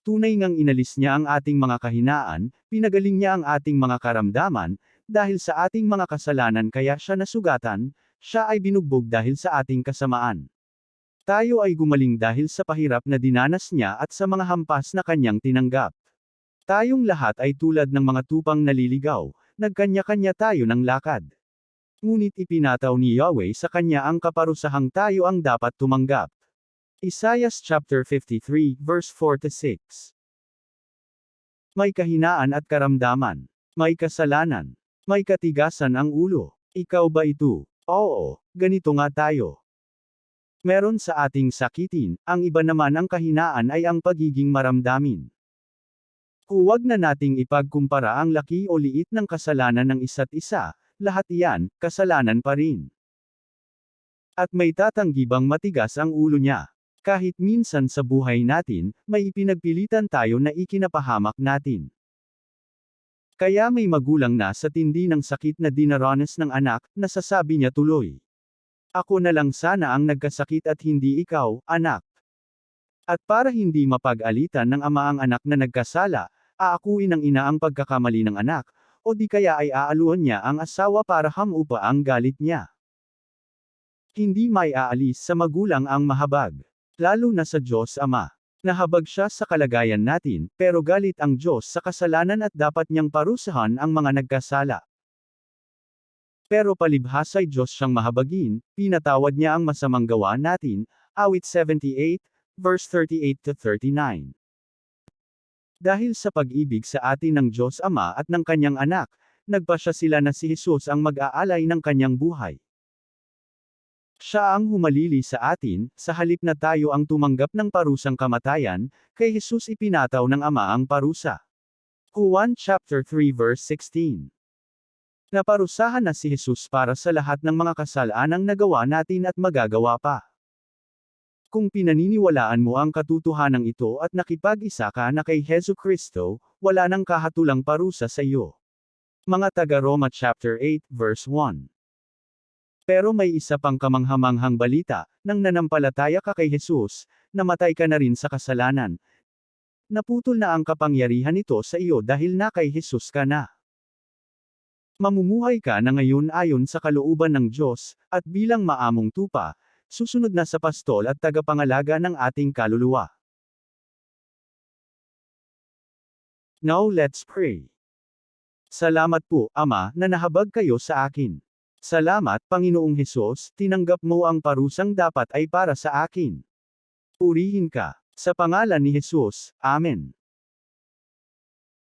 Tunay ngang inalis niya ang ating mga kahinaan, pinagaling niya ang ating mga karamdaman, dahil sa ating mga kasalanan kaya siya nasugatan, siya ay binugbog dahil sa ating kasamaan. Tayo ay gumaling dahil sa pahirap na dinanas niya at sa mga hampas na kanyang tinanggap. Tayong lahat ay tulad ng mga tupang naliligaw, nagkanya-kanya tayo ng lakad. Ngunit ipinataw ni Yahweh sa kanya ang kaparusahang tayo ang dapat tumanggap. Isaiah chapter 53, verse 4 to 6. May kahinaan at karamdaman. May kasalanan. May katigasan ang ulo. Ikaw ba ito? Oo, ganito nga tayo. Meron sa ating sakitin, ang iba naman ang kahinaan ay ang pagiging maramdamin. Huwag na nating ipagkumpara ang laki o liit ng kasalanan ng isa't isa, lahat iyan, kasalanan pa rin. At may tatanggi bang matigas ang ulo niya. Kahit minsan sa buhay natin, may ipinagpilitan tayo na ikinapahamak natin. Kaya may magulang na sa tindi ng sakit na dinaranas ng anak, nasasabi niya tuloy. Ako na lang sana ang nagkasakit at hindi ikaw, anak. At para hindi mapag-alitan ng ama ang anak na nagkasala, aakuin ng ina ang pagkakamali ng anak, o di kaya ay aaluan niya ang asawa para hamupa ang galit niya. Hindi may aalis sa magulang ang mahabag. Lalo na sa Diyos Ama. Nahabag siya sa kalagayan natin, pero galit ang Diyos sa kasalanan at dapat niyang parusahan ang mga nagkasala. Pero palibhas ay Diyos siyang mahabagin, pinatawad niya ang masamang gawa natin, awit 78, verse 38 to 39. Dahil sa pag-ibig sa atin ng Diyos Ama at ng kanyang anak, nagpa siya sila na si Jesus ang mag-aalay ng kanyang buhay. Siya ang humalili sa atin, sa halip na tayo ang tumanggap ng parusang kamatayan, kay Jesus ipinataw ng Ama ang parusa. Juan chapter 3 verse 16. Naparusahan na si Jesus para sa lahat ng mga kasalanang nagawa natin at magagawa pa. Kung pinaniniwalaan mo ang katotohanan ito at nakipag-isa ka na kay Heso Kristo, wala nang kahatulang parusa sa iyo. Mga taga Roma chapter 8 verse 1. Pero may isa pang kamanghamanghang balita, nang nanampalataya ka kay Jesus, namatay ka na rin sa kasalanan. Naputol na ang kapangyarihan nito sa iyo dahil na kay Jesus ka na. Mamumuhay ka na ngayon ayon sa kalooban ng Diyos, at bilang maamong tupa, susunod na sa pastol at tagapangalaga ng ating kaluluwa. Now let's pray. Salamat po, Ama, na nahabag kayo sa akin. Salamat, Panginoong Hesus, tinanggap mo ang parusang dapat ay para sa akin. Purihin ka. Sa pangalan ni Jesus, Amen.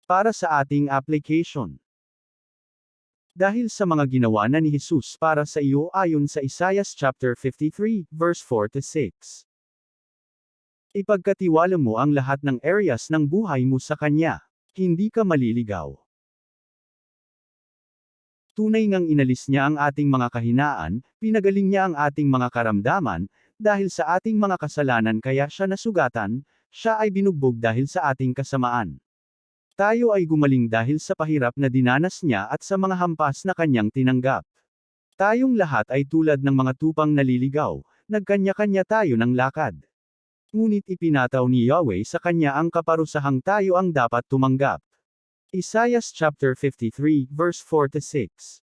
Para sa ating application. Dahil sa mga ginawa na ni Jesus para sa iyo ayon sa Isaiah chapter 53, verse 4 to 6. Ipagkatiwala mo ang lahat ng areas ng buhay mo sa Kanya. Hindi ka maliligaw. Tunay ngang inalis niya ang ating mga kahinaan, pinagaling niya ang ating mga karamdaman, dahil sa ating mga kasalanan kaya siya nasugatan, siya ay binugbog dahil sa ating kasamaan. Tayo ay gumaling dahil sa pahirap na dinanas niya at sa mga hampas na kanyang tinanggap. Tayong lahat ay tulad ng mga tupang naliligaw, nagkanya-kanya tayo ng lakad. Ngunit ipinataw ni Yahweh sa kanya ang kaparusahang tayo ang dapat tumanggap. Isaiah chapter 53, verse 4 to 6.